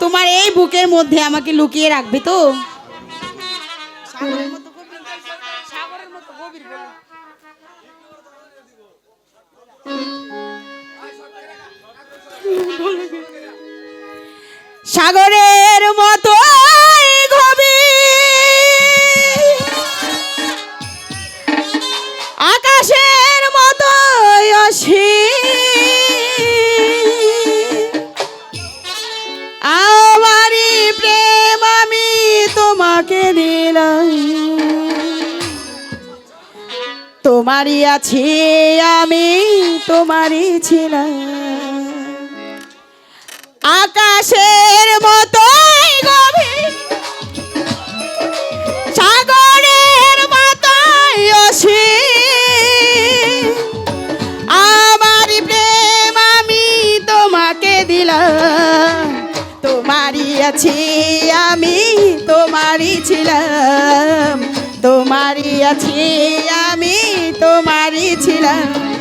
তোমার এই বুকের মধ্যে আমাকে লুকিয়ে রাখবে তো? সাগরের মতো তোমারই আছি আমি, তোমারই ছিলাম। আকাশের মতো গভীর, সাগরের দিলাম। তোমারই আছি আমি, তোমারই ছিলাম। তোমারই আছি আমি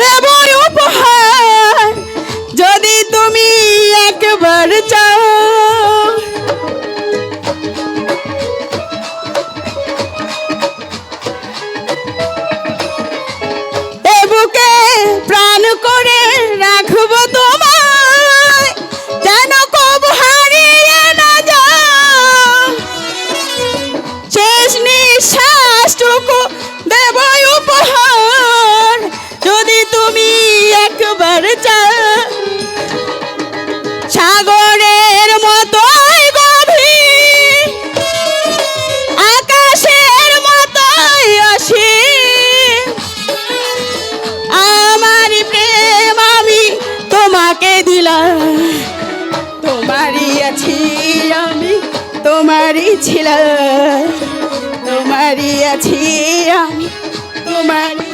দেব উপহার যদি তুমি একবার চাও। এ প্রাণ করে রাখব তোমায়, যেন কবু হারিয়ে না যাও একবার চাও সাগরের গভীর, আকাশের মতোই অসীম। আমার প্রেম আমি তোমাকে দিলাম, তোমারই আছি আমি, তোমারই ছিলাম। তোমারই আছি আমি, তোমারই